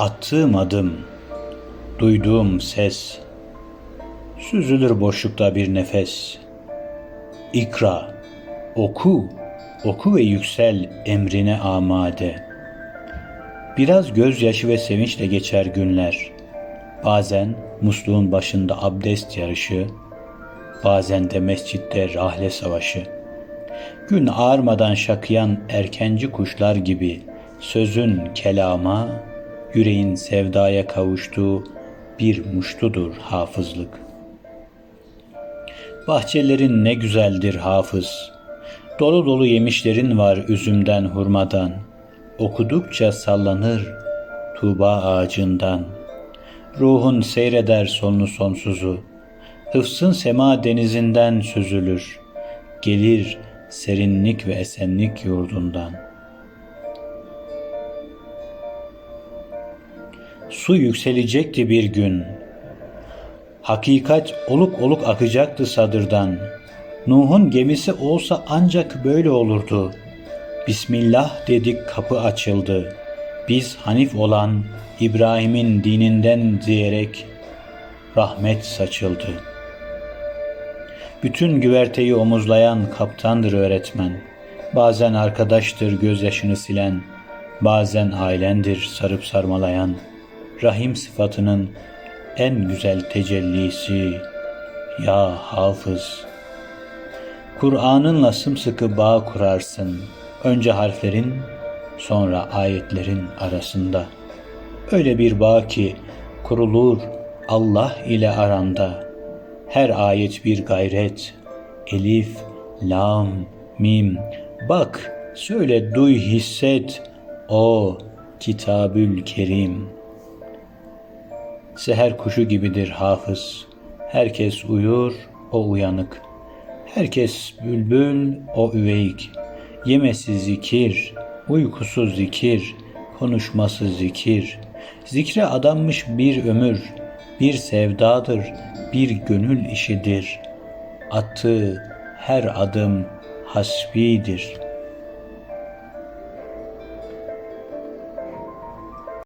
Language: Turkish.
Attığım adım, duyduğum ses, süzülür boşlukta bir nefes. İkra, oku, oku ve yüksel emrine amade. Biraz gözyaşı ve sevinçle geçer günler. Bazen musluğun başında abdest yarışı, bazen de mescitte rahle savaşı. Gün ağarmadan şakıyan erkenci kuşlar gibi sözün kelama, yüreğin sevdaya kavuştuğu bir muştudur hafızlık. Bahçelerin ne güzeldir hafız. Dolu dolu yemişlerin var üzümden hurmadan. Okudukça sallanır tuğba ağacından. Ruhun seyreder sonlu sonsuzu. Hıfsın sema denizinden süzülür. Gelir serinlik ve esenlik yurdundan. Su yükselecekti bir gün. Hakikat oluk oluk akacaktı sadırdan. Nuh'un gemisi olsa ancak böyle olurdu. Bismillah dedik kapı açıldı. Biz Hanif olan İbrahim'in dininden diyerek rahmet saçıldı. Bütün güverteyi omuzlayan kaptandır öğretmen. Bazen arkadaştır gözyaşını silen, bazen ailendir sarıp sarmalayan. Rahim sıfatının en güzel tecellisi ya hafız. Kur'an'ınla sımsıkı bağ kurarsın. Önce harflerin, sonra ayetlerin arasında. Öyle bir bağ ki kurulur Allah ile aranda. Her ayet bir gayret. Elif, lam, mim. Bak, söyle, duy, hisset. O Kitabül Kerim. Seher kuşu gibidir hafız. Herkes uyur, o uyanık. Herkes bülbül, o üveyik. Yemesi zikir, uykusu zikir, konuşması zikir. Zikre adanmış bir ömür, bir sevdadır, bir gönül işidir. Attığı her adım hasbidir.''